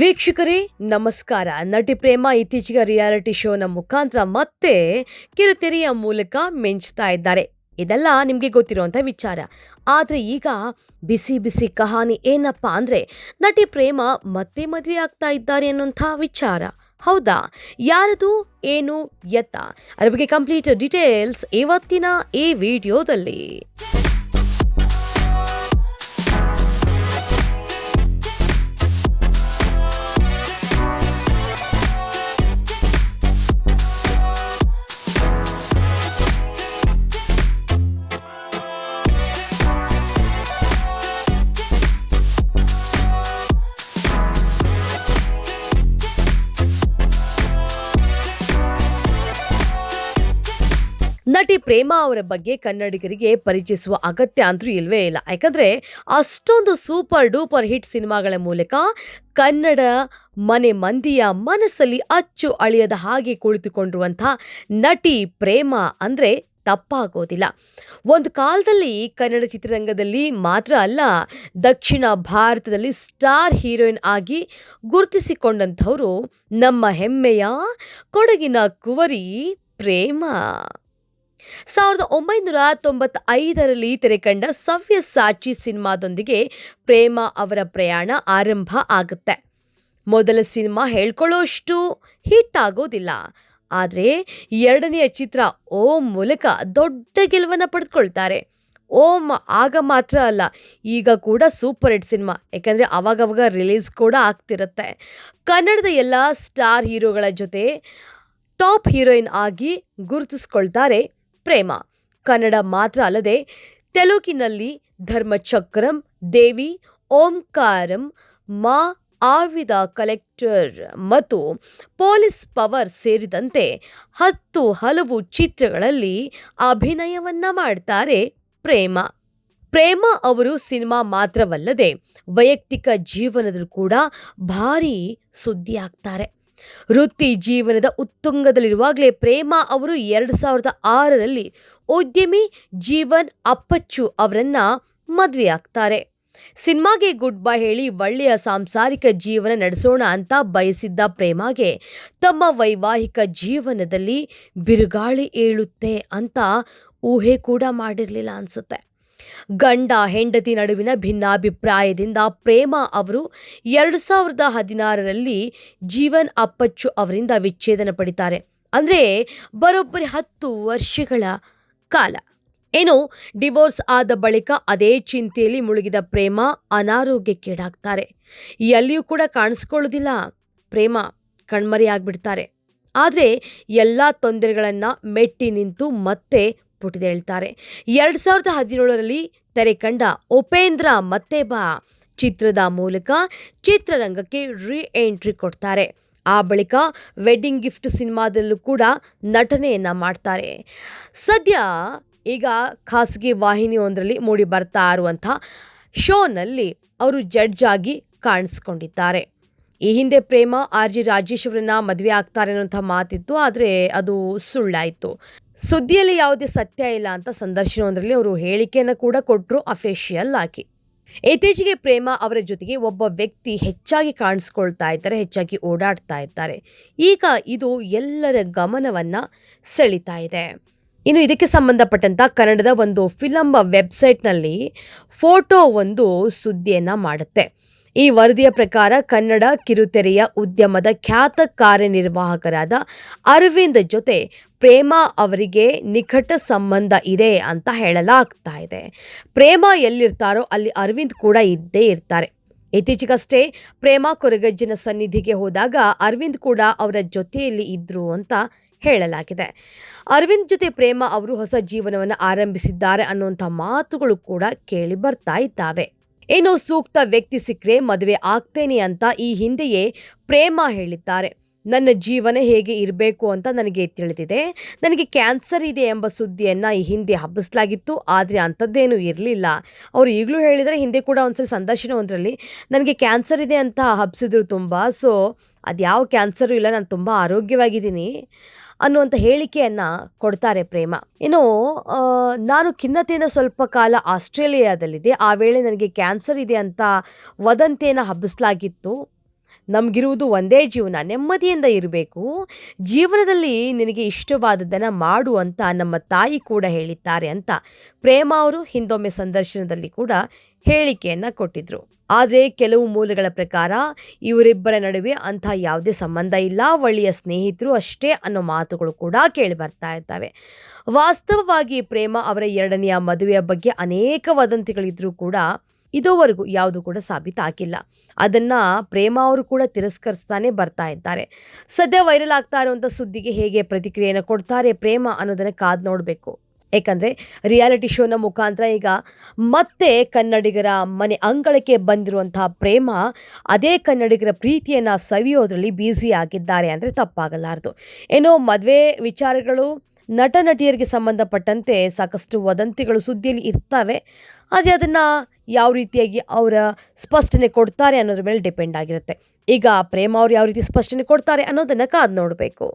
ವೀಕ್ಷಕರೇ, ನಮಸ್ಕಾರ. ನಟಿ ಪ್ರೇಮ ಇತ್ತೀಚೆಗೆ ರಿಯಾಲಿಟಿ ಶೋನ ಮುಖಾಂತರ ಮತ್ತೆ ಕಿರುತೆರೆಯ ಮೂಲಕ ಮಿಂಚ್ತಾ ಇದ್ದಾರೆ. ಇದೆಲ್ಲ ನಿಮಗೆ ಗೊತ್ತಿರುವಂಥ ವಿಚಾರ. ಆದರೆ ಈಗ ಬಿಸಿ ಬಿಸಿ ಕಹಾನಿ ಏನಪ್ಪ ಅಂದರೆ, ನಟಿ ಪ್ರೇಮ ಮತ್ತೆ ಮದುವೆ ಆಗ್ತಾ ಇದ್ದಾರೆ ಅನ್ನೋಂಥ ವಿಚಾರ. ಹೌದಾ? ಯಾರದು? ಏನು? ಎತ್ತ? ಅದ್ರ ಬಗ್ಗೆ ಕಂಪ್ಲೀಟ್ ಡೀಟೇಲ್ಸ್ ಇವತ್ತಿನ ಈ ವಿಡಿಯೋದಲ್ಲಿ. ನಟಿ ಪ್ರೇಮ ಅವರ ಬಗ್ಗೆ ಕನ್ನಡಿಗರಿಗೆ ಪರಿಚಯಿಸುವ ಅಗತ್ಯ ಅಂತೂ ಇಲ್ವೇ ಇಲ್ಲ. ಯಾಕಂದ್ರೆ ಅಷ್ಟೊಂದು ಸೂಪರ್ ಡೂಪರ್ ಹಿಟ್ ಸಿನಿಮಾಗಳ ಮೂಲಕ ಕನ್ನಡ ಮನೆ ಮಂದಿಯ ಮನಸ್ಸಲ್ಲಿ ಅಚ್ಚು ಅಳಿಯದ ಹಾಗೆ ಕುಳಿತುಕೊಂಡಿರುವಂಥ ನಟಿ ಪ್ರೇಮ ಅಂದರೆ ತಪ್ಪಾಗೋದಿಲ್ಲ. ಒಂದು ಕಾಲದಲ್ಲಿ ಕನ್ನಡ ಚಿತ್ರರಂಗದಲ್ಲಿ ಮಾತ್ರ ಅಲ್ಲ, ದಕ್ಷಿಣ ಭಾರತದಲ್ಲಿ ಸ್ಟಾರ್ ಹೀರೋಯಿನ್ ಆಗಿ ಗುರುತಿಸಿಕೊಂಡಂಥವರು ನಮ್ಮ ಹೆಮ್ಮೆಯ ಕೊಡಗಿನ ಕುವರಿ ಪ್ರೇಮ. ಸಾವಿರದ ಒಂಬೈನೂರ ತೊಂಬತ್ತೈದರಲ್ಲಿ ತೆರೆಕಂಡ ಸವ್ಯಸಾಚಿ ಸಿನಿಮಾದೊಂದಿಗೆ ಪ್ರೇಮ ಅವರ ಪ್ರಯಾಣ ಆರಂಭ ಆಗುತ್ತೆ. ಮೊದಲ ಸಿನಿಮಾ ಹೇಳ್ಕೊಳ್ಳೋಷ್ಟು ಹಿಟ್ ಆಗೋದಿಲ್ಲ. ಆದರೆ ಎರಡನೆಯ ಚಿತ್ರ ಓಂ ಮೂಲಕ ದೊಡ್ಡ ಗೆಲುವನ್ನು ಪಡೆದುಕೊಳ್ತಾರೆ. ಓಂ ಆಗ ಮಾತ್ರ ಅಲ್ಲ, ಈಗ ಕೂಡ ಸೂಪರ್ ಹಿಟ್ ಸಿನಿಮಾ. ಯಾಕಂದರೆ ಅವಾಗವಾಗ ರಿಲೀಸ್ ಕೂಡ ಆಗ್ತಿರುತ್ತೆ. ಕನ್ನಡದ ಎಲ್ಲ ಸ್ಟಾರ್ ಹೀರೋಗಳ ಜೊತೆ ಟಾಪ್ ಹೀರೋಯಿನ್ ಆಗಿ ಗುರುತಿಸ್ಕೊಳ್ತಾರೆ ಪ್ರೇಮ. ಕನ್ನಡ ಮಾತ್ರ ಅಲ್ಲದೆ ತೆಲುಗಿನಲ್ಲಿ ಧರ್ಮಚಕ್ರಂ, ದೇವಿ, ಓಂಕಾರಂ, ಮಾ ಆವಿದ ಕಲೆಕ್ಟರ್ ಮತ್ತು ಪೊಲೀಸ್ ಪವರ್ ಸೇರಿದಂತೆ ಹತ್ತು ಹಲವು ಚಿತ್ರಗಳಲ್ಲಿ ಅಭಿನಯವನ್ನ ಮಾಡ್ತಾರೆ ಪ್ರೇಮ. ಪ್ರೇಮ ಅವರು ಸಿನಿಮಾ ಮಾತ್ರವಲ್ಲದೆ ವೈಯಕ್ತಿಕ ಜೀವನದಲ್ಲೂ ಕೂಡ ಭಾರೀ ಸುದ್ದಿ ಆಗ್ತಾರೆ ವೃತ್ತಿ ಜೀವನದ ಉತ್ತುಂಗದಲ್ಲಿರುವಾಗಲೇ ಪ್ರೇಮ ಅವರು ಎರಡು ಸಾವಿರದ ಆರರಲ್ಲಿ ಉದ್ಯಮಿ ಜೀವನ್ ಅಪ್ಪಚ್ಚು ಅವರನ್ನ ಮದುವೆ ಆಗ್ತಾರೆ ಸಿನಿಮಾಗೆ ಗುಡ್ ಬೈ ಹೇಳಿ ಒಳ್ಳೆಯ ಸಾಂಸಾರಿಕ ಜೀವನ ನಡೆಸೋಣ ಅಂತ ಬಯಸಿದ್ದ ಪ್ರೇಮಾಗೆ ತಮ್ಮ ವೈವಾಹಿಕ ಜೀವನದಲ್ಲಿ ಬಿರುಗಾಳಿ ಏಳುತ್ತೆ ಅಂತ ಊಹೆ ಕೂಡ ಮಾಡಿರಲಿಲ್ಲ ಅನ್ಸುತ್ತೆ. ಗಂಡ ಹೆಂಡತಿ ನಡುವಿನ ಭಿನ್ನಾಭಿಪ್ರಾಯದಿಂದ ಪ್ರೇಮ ಅವರು ಎರಡು ಸಾವಿರದ ಹದಿನಾರರಲ್ಲಿ ಜೀವನ್ ಅಪ್ಪಚ್ಚು ಅವರಿಂದ ವಿಚ್ಛೇದನ ಪಡಿತಾರೆ. ಅಂದರೆ ಬರೋಬ್ಬರಿ ಹತ್ತು ವರ್ಷಗಳ ಕಾಲ. ಏನು, ಡಿವೋರ್ಸ್ ಆದ ಬಳಿಕ ಅದೇ ಚಿಂತೆಯಲ್ಲಿ ಮುಳುಗಿದ ಪ್ರೇಮ ಅನಾರೋಗ್ಯಕ್ಕೀಡಾಗ್ತಾರೆ ಎಲ್ಲಿಯೂ ಕೂಡ ಕಾಣಿಸ್ಕೊಳ್ಳೋದಿಲ್ಲ. ಪ್ರೇಮ ಕಣ್ಮರೆಯಾಗ್ಬಿಡ್ತಾರೆ. ಆದರೆ ಎಲ್ಲ ತೊಂದರೆಗಳನ್ನು ಮೆಟ್ಟಿ ನಿಂತು ಮತ್ತೆ ಪುಟಿದೇಳ್ತಾರೆ ಎರಡು ಸಾವಿರದ ಹದಿನೇಳರಲ್ಲಿ ತೆರೆ ಕಂಡ ಉಪೇಂದ್ರ ಮತ್ತೆ ಬಾ ಚಿತ್ರದ ಮೂಲಕ ಚಿತ್ರರಂಗಕ್ಕೆ ರೀ ಎಂಟ್ರಿ ಕೊಡ್ತಾರೆ. ಆ ಬಳಿಕ ವೆಡ್ಡಿಂಗ್ ಗಿಫ್ಟ್ ಸಿನಿಮಾದಲ್ಲೂ ಕೂಡ ನಟನೆಯನ್ನು ಮಾಡ್ತಾರೆ. ಸದ್ಯ ಈಗ ಖಾಸಗಿ ವಾಹಿನಿಯೊಂದರಲ್ಲಿ ಮೂಡಿ ಬರ್ತಾ ಇರುವಂಥ ಶೋನಲ್ಲಿ ಅವರು ಜಡ್ಜ್ ಆಗಿ ಕಾಣಿಸ್ಕೊಂಡಿದ್ದಾರೆ. ಈ ಹಿಂದೆ ಪ್ರೇಮ ಆರ್ ಜಿ ರಾಜೇಶ್ ಅವರನ್ನ ಮದುವೆ ಆಗ್ತಾರೆ ಅನ್ನೋಂಥ ಮಾತಿತ್ತು, ಆದರೆ ಅದು ಸುಳ್ಳಾಯಿತು. ಸುದ್ದಿಯಲ್ಲಿ ಯಾವುದೇ ಸತ್ಯ ಇಲ್ಲ ಅಂತ ಸಂದರ್ಶನವೊಂದರಲ್ಲಿ ಅವರು ಹೇಳಿಕೆಯನ್ನು ಕೂಡ ಕೊಟ್ಟರು ಅಫೇಷಿಯಲ್ ಆಗಿ. ಇತ್ತೀಚೆಗೆ ಪ್ರೇಮ ಅವರ ಜೊತೆಗೆ ಒಬ್ಬ ವ್ಯಕ್ತಿ ಹೆಚ್ಚಾಗಿ ಕಾಣಿಸ್ಕೊಳ್ತಾ ಇದ್ದಾರೆ, ಹೆಚ್ಚಾಗಿ ಓಡಾಡ್ತಾ ಇದ್ದಾರೆ. ಈಗ ಇದು ಎಲ್ಲರ ಗಮನವನ್ನ ಸೆಳೀತಾ ಇದೆ. ಇನ್ನು ಇದಕ್ಕೆ ಸಂಬಂಧಪಟ್ಟಂತ ಕನ್ನಡದ ಒಂದು ಫಿಲಂ ವೆಬ್ಸೈಟ್ನಲ್ಲಿ ಫೋಟೋ ಒಂದು ಸುದ್ದಿಯನ್ನ ಮಾಡುತ್ತೆ. ಈ ವರದಿಯ ಪ್ರಕಾರ ಕನ್ನಡ ಕಿರುತೆರೆಯ ಉದ್ಯಮದ ಖ್ಯಾತ ಕಾರ್ಯನಿರ್ವಾಹಕರಾದ ಅರವಿಂದ್ ಜೊತೆ ಪ್ರೇಮ ಅವರಿಗೆ ನಿಕಟ ಸಂಬಂಧ ಇದೆ ಅಂತ ಹೇಳಲಾಗ್ತಾ ಇದೆ. ಪ್ರೇಮ ಎಲ್ಲಿರ್ತಾರೋ ಅಲ್ಲಿ ಅರವಿಂದ್ ಕೂಡ ಇದ್ದೇ ಇರ್ತಾರೆ. ಇತ್ತೀಚೆಗಷ್ಟೇ ಪ್ರೇಮ ಕೊರಗಜ್ಜನ ಸನ್ನಿಧಿಗೆ ಹೋದಾಗ ಅರವಿಂದ್ ಕೂಡ ಅವರ ಜೊತೆಯಲ್ಲಿ ಇದ್ರು ಅಂತ ಹೇಳಲಾಗಿದೆ. ಅರವಿಂದ್ ಜೊತೆ ಪ್ರೇಮ ಅವರು ಹೊಸ ಜೀವನವನ್ನು ಆರಂಭಿಸಿದ್ದಾರೆ ಅನ್ನುವಂಥ ಮಾತುಗಳು ಕೂಡ ಕೇಳಿ ಬರ್ತಾ ಇದ್ದಾವೆ. ಏನು ಸೂಕ್ತ ವ್ಯಕ್ತಿ ಸಿಕ್ಕರೆ ಮದುವೆ ಆಗ್ತೇನೆ ಅಂತ ಈ ಹಿಂದೆಯೇ ಪ್ರೇಮ ಹೇಳಿದ್ದಾರೆ. ನನ್ನ ಜೀವನ ಹೇಗೆ ಇರಬೇಕು ಅಂತ ನನಗೆ ತಿಳಿದಿದೆ. ನನಗೆ ಕ್ಯಾನ್ಸರ್ ಇದೆ ಎಂಬ ಸುದ್ದಿಯನ್ನು ಈ ಹಿಂದೆ ಹಬ್ಬಿಸಲಾಗಿತ್ತು. ಆದರೆ ಅಂಥದ್ದೇನೂ ಇರಲಿಲ್ಲ. ಅವರು ಈಗಲೂ ಹೇಳಿದರೆ ಹಿಂದೆ ಕೂಡ ಒಂದ್ಸರಿ ಸಂದರ್ಶನ ಒಂದರಲ್ಲಿ, ನನಗೆ ಕ್ಯಾನ್ಸರ್ ಇದೆ ಅಂತ ಹಬ್ಬಿಸಿದ್ರು ತುಂಬ, ಸೊ ಅದು ಯಾವ ಕ್ಯಾನ್ಸರು ಇಲ್ಲ, ನಾನು ತುಂಬ ಆರೋಗ್ಯವಾಗಿದ್ದೀನಿ. ಅನ್ನುವಂಥ ಹೇಳಿಕೆಯನ್ನು ಕೊಡ್ತಾರೆ ಪ್ರೇಮ. ಇನ್ನು ನಾನು ಖಿನ್ನತೆಯಿಂದ ಸ್ವಲ್ಪ ಕಾಲ ಆಸ್ಟ್ರೇಲಿಯಾದಲ್ಲಿದೆ ಆ ವೇಳೆ ನನಗೆ ಕ್ಯಾನ್ಸರ್ ಇದೆ ಅಂತ ವದಂತಿಯನ್ನು ಹಬ್ಬಿಸಲಾಗಿತ್ತು. ನಮಗಿರುವುದು ಒಂದೇ ಜೀವನ, ನೆಮ್ಮದಿಯಿಂದ ಇರಬೇಕು. ಜೀವನದಲ್ಲಿ ನಿನಗೆ ಇಷ್ಟವಾದದ್ದನ್ನು ಮಾಡು ಅಂತ ನಮ್ಮ ತಾಯಿ ಕೂಡ ಹೇಳಿದ್ದಾರೆ ಅಂತ. ಪ್ರೇಮ ಅವರು ಹಿಂದೊಮ್ಮೆ ಸಂದರ್ಶನದಲ್ಲಿ ಕೂಡ ಹೇಳಿಕೆಯನ್ನು ಕೊಟ್ಟಿದ್ರು. ಆದರೆ ಕೆಲವು ಮೂಲಗಳ ಪ್ರಕಾರ ಇವರಿಬ್ಬರ ನಡುವೆ ಅಂಥ ಯಾವುದೇ ಸಂಬಂಧ ಇಲ್ಲ, ಒಳ್ಳೆಯ ಸ್ನೇಹಿತರು ಅಷ್ಟೇ ಅನ್ನೋ ಮಾತುಗಳು ಕೂಡ ಕೇಳಿ ಬರ್ತಾ ಇರ್ತವೆ ವಾಸ್ತವವಾಗಿ ಪ್ರೇಮ ಅವರ ಎರಡನೆಯ ಮದುವೆಯ ಬಗ್ಗೆ ಅನೇಕ ವದಂತಿಗಳಿದ್ರೂ ಕೂಡ ಇದುವರೆಗೂ ಯಾವುದು ಕೂಡ ಸಾಬೀತಾಗಿಲ್ಲ ಅದನ್ನು ಪ್ರೇಮ ಅವರು ಕೂಡ ತಿರಸ್ಕರಿಸ್ತಾನೆ ಬರ್ತಾ ಇದ್ದಾರೆ. ಸದ್ಯ ವೈರಲ್ ಆಗ್ತಾ ಇರುವಂಥ ಸುದ್ದಿಗೆ ಹೇಗೆ ಪ್ರತಿಕ್ರಿಯೆಯನ್ನು ಕೊಡ್ತಾರೆ ಪ್ರೇಮ ಅನ್ನೋದನ್ನು ಕಾದು ನೋಡಬೇಕು. ಏಕೆಂದರೆ ರಿಯಾಲಿಟಿ ಶೋನ ಮುಖಾಂತರ ಈಗ ಮತ್ತೆ ಕನ್ನಡಿಗರ ಮನೆ ಅಂಗಳಕ್ಕೆ ಬಂದಿರುವಂತಹ ಪ್ರೇಮ ಅದೇ ಕನ್ನಡಿಗರ ಪ್ರೀತಿಯನ್ನು ಸವಿಯೋದರಲ್ಲಿ ಆಗಿದ್ದಾರೆ ಅಂದರೆ ತಪ್ಪಾಗಲಾರದು. ಏನೋ ಮದುವೆ ವಿಚಾರಗಳು ನಟ ನಟಿಯರಿಗೆ ಸಂಬಂಧಪಟ್ಟಂತೆ ಸಾಕಷ್ಟು ವದಂತಿಗಳು ಸುದ್ದಿಯಲ್ಲಿ ಇರ್ತವೆ. ಆದರೆ ಅದನ್ನು ಯಾವ ರೀತಿಯಾಗಿ ಅವರ ಸ್ಪಷ್ಟನೆ ಕೊಡ್ತಾರೆ ಅನ್ನೋದ್ರ ಮೇಲೆ ಡಿಪೆಂಡ್ ಆಗಿರುತ್ತೆ. ಈಗ ಪ್ರೇಮ ಅವ್ರು ಯಾವ ರೀತಿ ಸ್ಪಷ್ಟನೆ ಕೊಡ್ತಾರೆ ಅನ್ನೋದನ್ನು ಕಾದು ನೋಡಬೇಕು.